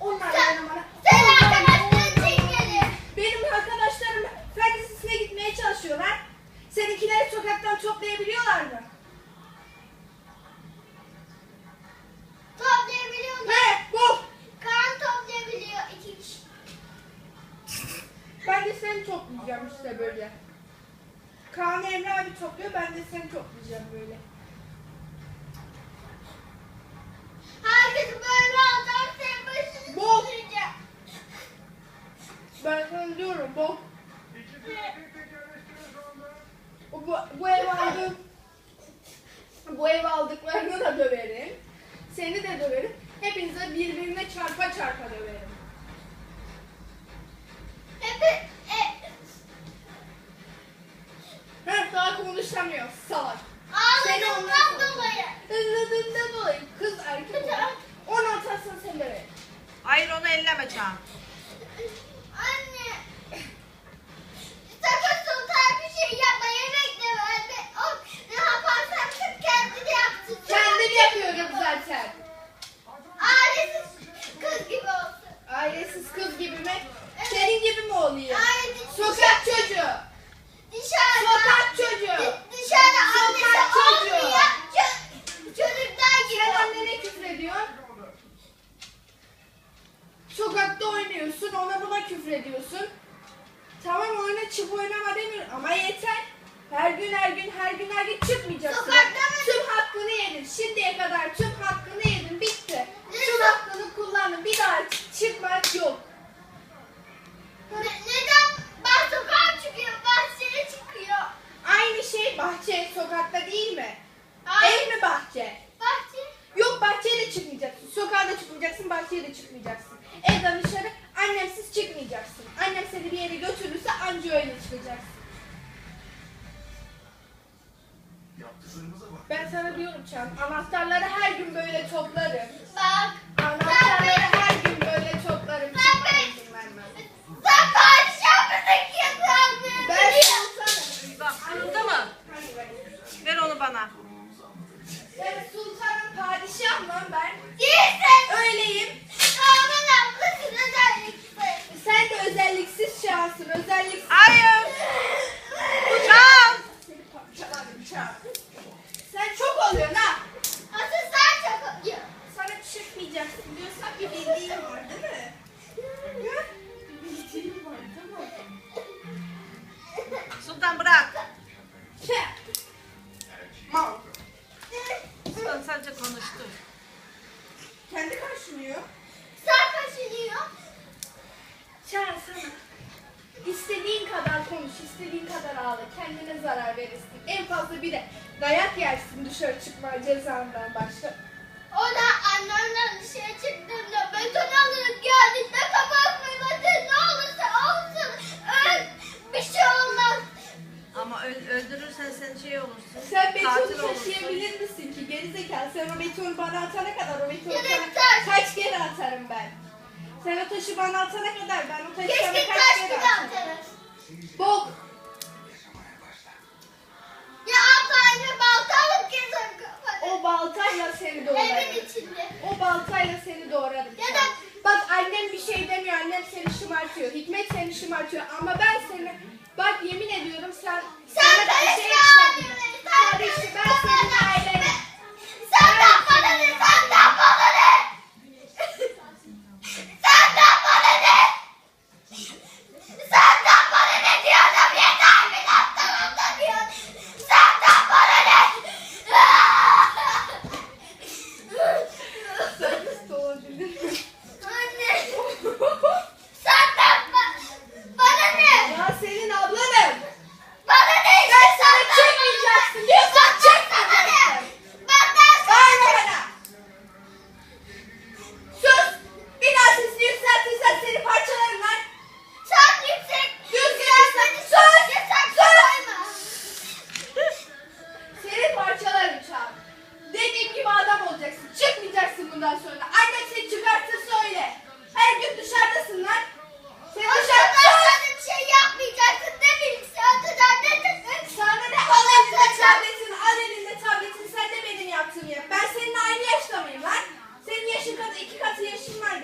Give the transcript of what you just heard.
Onlar Sen- bana. Sen arkadaşların. Benim arkadaşlarım fen lisesine gitmeye çalışıyorlar. Seninkileri sokaktan toplayabiliyorlar mı? Toplayabiliyor mu? He bu. Kaan toplayabiliyor iki kişi. Ben de seni toplayacağım işte böyle. Kaan Emre abi topluyor ben de seni toplayacağım böyle. Herkes böyle adam senin başını Bu. tutacak. Ben sana diyorum bu. Bu, bu, bu ev aldım. Bu ev aldıklarını da döverim. Seni de döverim. Hepinize birbirine çarpa çarpa döverim. Hep e, Heh, daha konuşamıyor salak. Seni ondan dolayı. Hızladığından dolayı kız erkek olarak onu atarsan seni döverim. Hayır onu elleme Çağan. Anne. Sakın sultan bir şey yapma. Yemek de verme. O ne yaparsan sırf kendi de yapsın. Kendim yapıyorum zaten. Ailesiz kız gibi olsun. Ailesiz kız gibi mi? Senin gibi mi oluyor? Hayır, Sokak çocuğu. Dışarıda. Sokak çocuğu. Dışarıda Sokak annesi çocuğu. olmayan ço- çocuklar gibi. Sen annene küfrediyorsun. Sokakta oynuyorsun, ona buna küfrediyorsun. Tamam oyna çık oynama demiyorum ama yeter. Her gün her gün her gün her gün çıkmayacaksın. Sokakta mı? Tüm hakkını yedin. Şimdiye kadar tüm hakkını yedin. Bitti. Tüm Lütfen. hakkını kullandın. Bir daha çık- çıkmak yok. Ne- Neden? Ben sokağa çıkıyorum. Bahçeye çıkıyor. Aynı şey bahçe sokakta değil mi? Hayır. Ev mi bahçe? Bahçe. Yok bahçeye de çıkmayacaksın. Sokağa da çıkmayacaksın, bahçeye de çıkmayacaksın. Evden dışarı annemsiz çıkmayacaksın. Annem seni bir yere götürürse anca öyle çıkacaksın. Ben sana diyorum Çağan, anahtarları her gün böyle toplarım. Bak. Sen çok oluyorsun ha. Asıl sen çok. Sana çıkmayacaksın diyorsan bir bildiğin var değil mi? Bildiğin var tamam mı? Sultan bırak. Şey. Mal. Sultan sadece konuştu. Kendi karşılıyor. Sen kaşınıyor. Çağır sana. İstediğin kadar konuş, istediğin kadar ağla. Kendine zarar verirsin. En fazla bir de dayak yersin dışarı çıkma cezandan başka. O da annemden dışarı çıktığımda beton alıp geldiğinde kapak fırladı. Ne olursa olsun. Öl. Bir şey olmaz. Ama öl- öldürürsen sen şey olursun. Sen katil betonu olursun. taşıyabilir misin ki? Gerizekalı sen o betonu bana atana kadar o betonu sana kaç kere atarım ben? Sen o taşı bana atana kadar ben o taşı sana Keşke kaç taş kere gibi atarız. Bok. Ya altayla balta alıp kesin kafanı. O baltayla seni Evin doğrarım. içinde. O baltayla seni doğrarım. Ya da- Bak annem bir şey demiyor. Annem seni şımartıyor. Hikmet seni şımartıyor. Ama ben seni bak yemin ediyorum sen Sen sana bir karışma şey yapmadım. anneme. Sen Karıştı. Ben karışma senin bana. ailene. Senden bana ne? Senden bana ne? Senden bana ne? Senden bana ne diyorum yeter bir tamam da diyorsun. Senden bana ne? Sen hasta olabilir işim var.